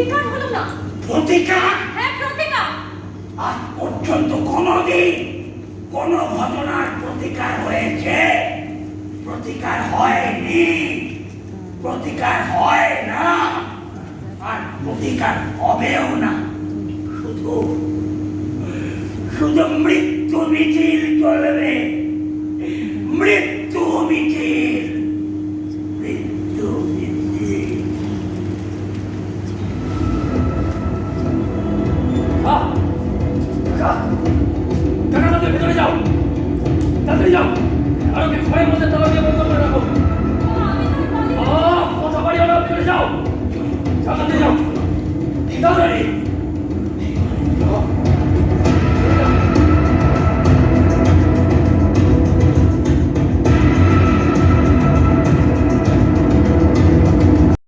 প্রতিকার হলো না? প্রতিকার? হ্যাঁ প্রতিকার। আজ পর্যন্ত কোনোদিন কোন ঘটনার প্রতিকার হয়েছে? প্রতিকার হয়নি। প্রতিকার হয় না। আর প্রতিকার হবেও না। শুধু শুধু মৃত্যু মিছিল চলবে। মৃত্যু মিছিল Kakak tadi betul jauh. Tadi jauh. Kalau kita kaya mesti tahu dia betul betul aku. Oh, kau sabar ya, betul jauh. Kakak tadi jauh.